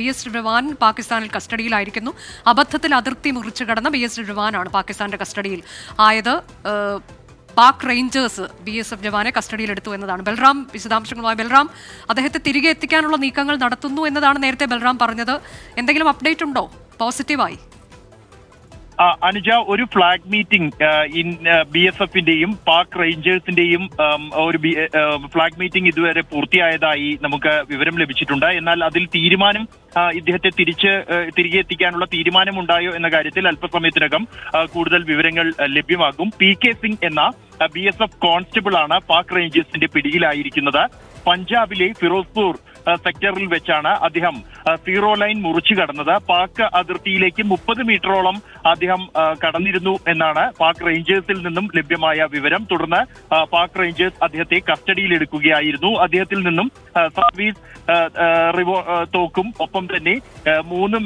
B S രവാൻ പാകിസ്ഥാനിൽ കസ്റ്റഡിയിലായിരിക്കുന്നു. അബദ്ധത്തിൽ അതിർത്തി മുറിച്ചു കടന്ന ബി എസ് ജവാനാണ് പാകിസ്ഥാന്റെ കസ്റ്റഡിയിൽ ആയത്. Pak rangers B S F ജവാനെ കസ്റ്റഡിയിലെടുത്തു എന്നതാണ്. ബൽറാം വിശദാംശങ്ങളുമായി ബൽറാം അദ്ദേഹത്തെ തിരികെ എത്തിക്കാനുള്ള നീക്കങ്ങൾ നടത്തുന്നു എന്നതാണ് നേരത്തെ ബൽറാം പറഞ്ഞത്. എന്തെങ്കിലും അപ്ഡേറ്റ് ഉണ്ടോ? പോസിറ്റീവായി അനുജ ഒരു flag meeting in B S എഫിന്റെയും Pak റേഞ്ചേഴ്സിന്റെയും ഒരു ഫ്ലാഗ് മീറ്റിംഗ് ഇതുവരെ പൂർത്തിയായതായി നമുക്ക് വിവരം ലഭിച്ചിട്ടുണ്ട്. എന്നാൽ അതിൽ തീരുമാനം ഇദ്ദേഹത്തെ തിരിച്ച് തിരികെ എത്തിക്കാനുള്ള തീരുമാനമുണ്ടായോ എന്ന കാര്യത്തിൽ അല്പസമയത്തിനകം കൂടുതൽ വിവരങ്ങൾ ലഭ്യമാകും. പി കെ സിംഗ് എന്ന ബി എസ് എഫ് കോൺസ്റ്റബിൾ ആണ് പാക് റേഞ്ചേഴ്സിന്റെ പിടിയിലായിരിക്കുന്നത്. പഞ്ചാബിലെ ഫിറോസ്പൂർ സെക്ടറിൽ വെച്ചാണ് അദ്ദേഹം സീറോ ലൈൻ മുറിച്ചു കടന്നത്. പാക് അതിർത്തിയിലേക്ക് മുപ്പത് മീറ്ററോളം അദ്ദേഹം കടന്നിരുന്നു എന്നാണ് പാക് റേഞ്ചേഴ്സിൽ നിന്നും ലഭ്യമായ വിവരം. തുടർന്ന് പാക് റേഞ്ചേഴ്സ് അദ്ദേഹത്തെ കസ്റ്റഡിയിലെടുക്കുകയായിരുന്നു. അദ്ദേഹത്തിൽ നിന്നും സർവീസ് റിവോ തോക്കും. ഒപ്പം തന്നെ മൂന്ന്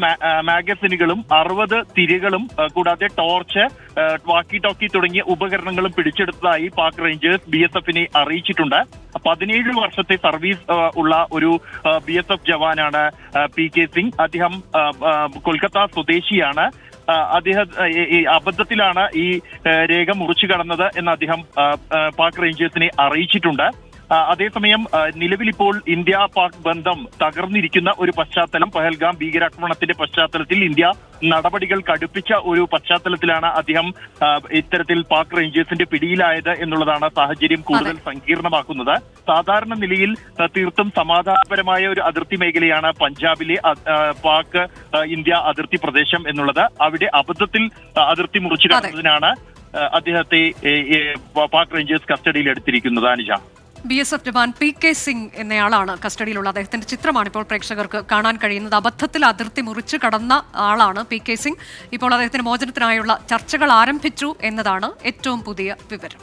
മാഗസിനുകളും അറുപത് തിരികളും കൂടാതെ ടോർച്ച് വാക്കി ടോക്കി തുടങ്ങിയ ഉപകരണങ്ങളും പിടിച്ചെടുത്തതായി പാക് റേഞ്ചേഴ്സ് ബി എസ് എഫിനെ അറിയിച്ചിട്ടുണ്ട്. പതിനേഴ് വർഷത്തെ സർവീസ് ഉള്ള ഒരു ബി എസ് എഫ് ജവാനാണ് പി കെ സിംഗ്. അദ്ദേഹം കൊൽക്കത്ത സ്വദേശിയാണ്. അദ്ദേഹം ഈ- അബദ്ധത്തിലാണ് ഈ രേഖ മുറിച്ചു കടന്നത് എന്ന് അദ്ദേഹം പാക് റേഞ്ചേഴ്സിനെ അറിയിച്ചിട്ടുണ്ട്. അതേസമയം നിലവിൽ ഇപ്പോൾ ഇന്ത്യ പാക് ബന്ധം തകർന്നിരിക്കുന്ന ഒരു പശ്ചാത്തലം പഹൽഗാം ഭീകരാക്രമണത്തിന്റെ പശ്ചാത്തലത്തിൽ ഇന്ത്യ നടപടികൾ കടുപ്പിച്ച ഒരു പശ്ചാത്തലത്തിലാണ് അദ്ദേഹം ഇത്തരത്തിൽ പാക് റേഞ്ചേഴ്സിന്റെ പിടിയിലായത് എന്നുള്ളതാണ് സാഹചര്യം കൂടുതൽ സങ്കീർണമാക്കുന്നത്. സാധാരണ നിലയിൽ തീർത്തും സമാധാനപരമായ ഒരു അതിർത്തി മേഖലയാണ് പഞ്ചാബിലെ പാക് ഇന്ത്യ അതിർത്തി പ്രദേശം എന്നുള്ളത്. അവിടെ അബദ്ധത്തിൽ അതിർത്തി മുറിച്ചു. കടന്നതിനാണ് അദ്ദേഹത്തെ പാക് റേഞ്ചേഴ്സ് കസ്റ്റഡിയിൽ എടുത്തിരിക്കുന്നത് Anuja. B S F jawan P K Singh എന്നയാളാണ് കസ്റ്റഡിയിലുള്ള. അദ്ദേഹത്തിന്റെ ചിത്രമാണ് ഇപ്പോൾ പ്രേക്ഷകർക്ക് കാണാൻ കഴിയുന്നത്. അബദ്ധത്തിൽ അതിർത്തി മുറിച്ച് കടന്ന ആളാണ് പി കെ സിംഗ് ഇപ്പോൾ അദ്ദേഹത്തിന് മോചനത്തിനായുള്ള ചർച്ചകൾ ആരംഭിച്ചു എന്നതാണ് ഏറ്റവും പുതിയ വിവരം.